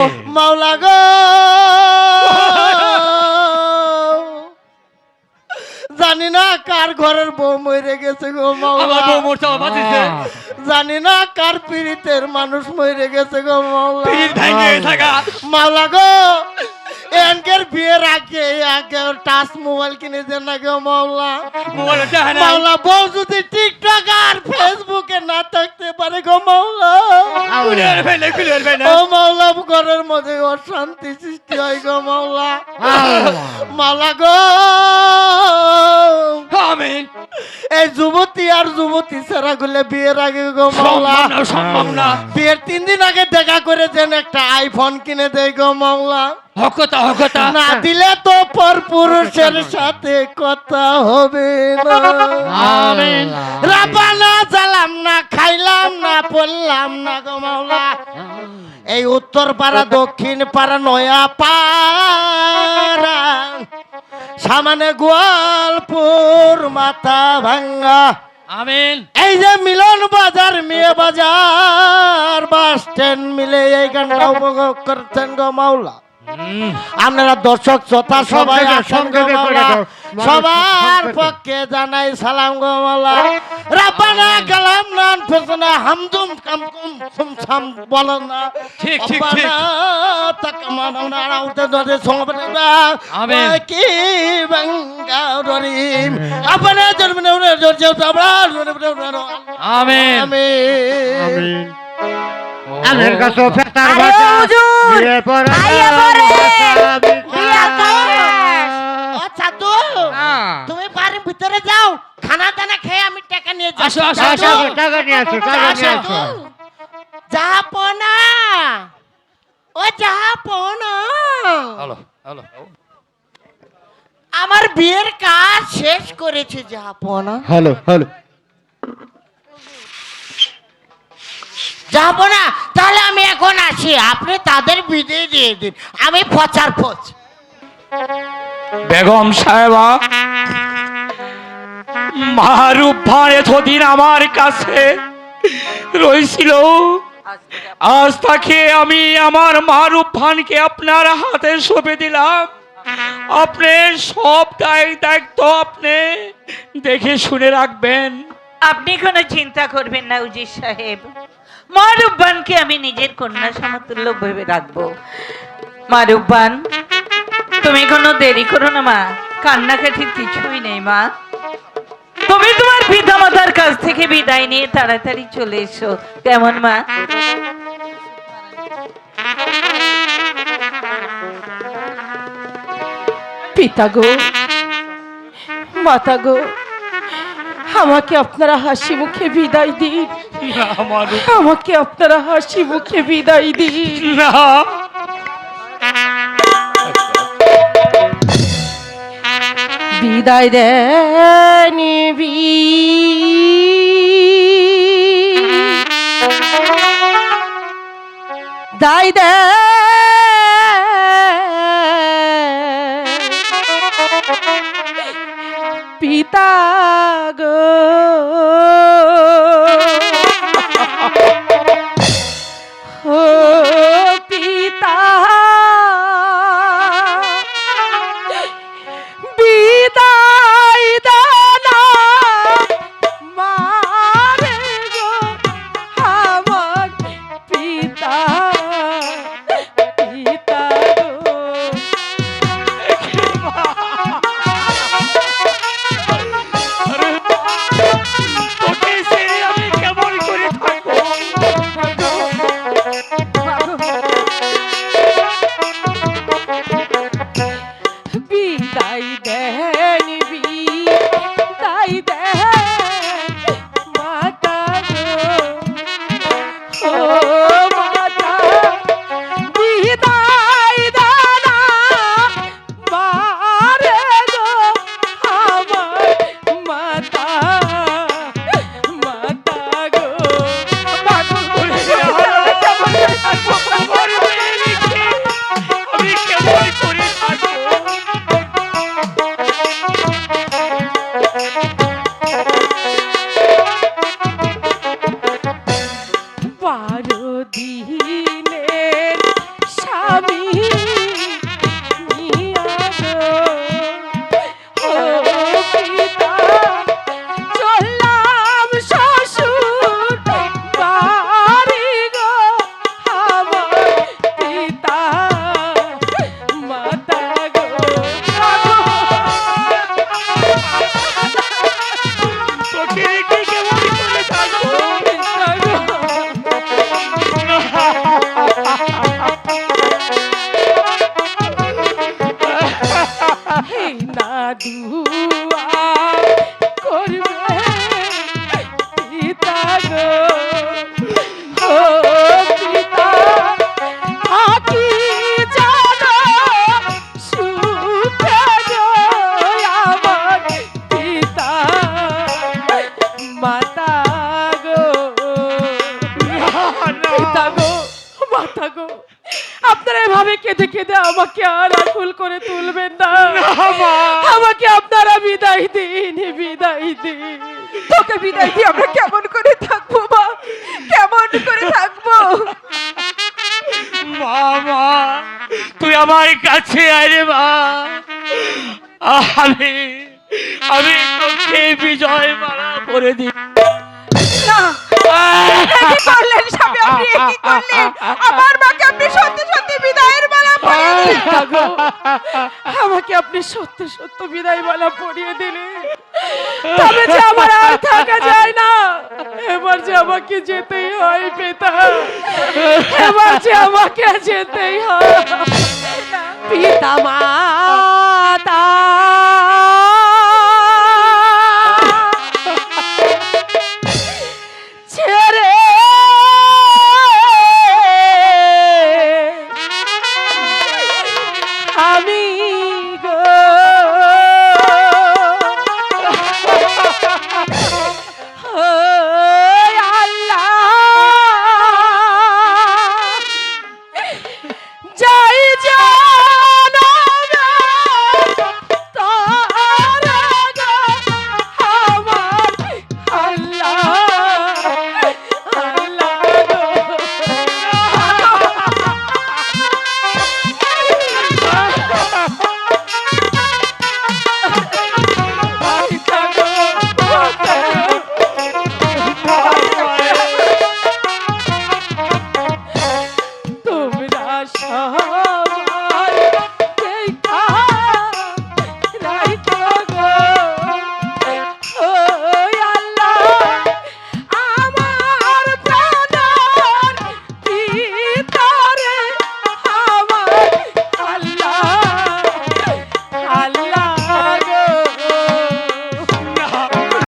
মাওলা গো জানি না কার ঘরের বউ মরে গেছে গো মাওলা। জানি না কার পীড়িতের মানুষ মরে গেছে গো মাওলা। থাকা। মাওলা গো এনকের বিয়ের আগে আগে টাচ মোবাইল কিনে দেন না গো মাওলা। মাওলা বউ যদি টিকটক আর ফেসবুকে না থাকতে পারে গো মাওলা। ও মাওলা ঘরের মধ্যে অশান্তি সৃষ্টি হয় গো মাওলা। মাওলা গো। আমিন। এই যুবতী আর যুবতী ছাড়া গুলে বিয়ের আগে গো মাওলা সম্ভব না বিয়ের তিন দিন আগে দেখা করে দেন একটা আইফোন কিনে দেয় গো মাওলা হকতা হকতা। না দিলে তো পর পুরুষের সাথে কথা হবে না। আমিন। রাবানা জ্বালাম না খাইলাম না পড়লাম না গো মাওলা এই উত্তর পাড়া দক্ষিণ পাড়া নয়া পাড়া। সামানে গোয়ালপুর মাথা ভাঙ্গা। আমিন। এই যে মিলন বাজার মেয়ে বাজার বাস স্ট্যান্ড মিলে এই গানটা উপভোগ করছেন গো মাওলা। আপনারা দর্শক শ্রোতা সবাই সবার। পক্ষে জানাই সালাম গো রাব্বানা কালাম নান পেছনে হামদুম কামকুম সুমসাম বলো না ঠিক, ঠিক, ঠিক। তাকামানা রাউতে দরে সংবেদনা আমিন। কি বাঙ্গা ররিম আপনে জন্মনে জর্জে তাবড়া আমিন। আমিন। আমিন। আমের কাছে ফেতার বিয়ে! আচ্ছা তো। তুমি বাড়ির ভিতরে যাও খানা দানা খেয়ে আমি টাকা নিয়ে আসো, আসো, টাকা আসো। টাকা নিয়ে আসো টাকা নিয়ে আসো। জাহাপনা ও জাহাপনা হ্যালো হ্যালো আমার বিয়ের কাজ শেষ করেছে জাহাপনা হ্যালো হ্যালো জাহাপনা তাহলে আমি এখন আসি। আপনি তাদের বিদায় দিয়ে দিন। আমি পচার পচ বেগম সাহেবা মারুফ ভান এতদিন আমার কাছে রয়েছিল আজ তাকে আমি আমার মারুফ ভানকে আপনার হাতে সঁপে দিলাম। আপনি সব দায় দায়িত্ব আপনি দেখে শুনে রাখবেন। আপনি কোনো চিন্তা করবেন না উজির সাহেব। মারুব্বানকে আমি নিজের কন্যা সমতুল্য ভেবে রাখব। মারুব্বান তুমি কোনো দেরি করো না, মা। কান্নাকাটির কিছুই নেই, মা। তুমি তোমার পিতামাতার কাছ থেকে বিদায় নিয়ে তাড়াতাড়ি চলে এসো। কেমন, মা? পিতা গো, মাতা গো, আমাকে আপনারা হাসি মুখে বিদায় দিন। আমাকে আপনারা হাসি মুখে বিদায় দিন। না। বিদায় দেনিবি দায় দে পিতা গো। তাই দেনবি তাই দে করবে। পিতা গো। বিদায় দিন বিদায় দিন। তোকে বিদায় দিয়ে আমরা কেমন করে থাকব মা? কেমন করে থাকব? মামা তুই আমার কাছে আরে মা। আমি আমি তোকে বিজয় মালা করে দিই। না কি করলেন স্বামী? আপনি কি করলেন? আমার মাকে আপনি সত্যি সত্যি বিদায়ের আমাকে আপনি সত্য সত্য বিদায় বলা পরিয়ে দিলেন তবে যে আমার আর থাকা যায় না, এবার যে আমাকে যেতেই হয় পিতা। এবার যে আমাকে যেতেই হয়। পিতা, মাতা।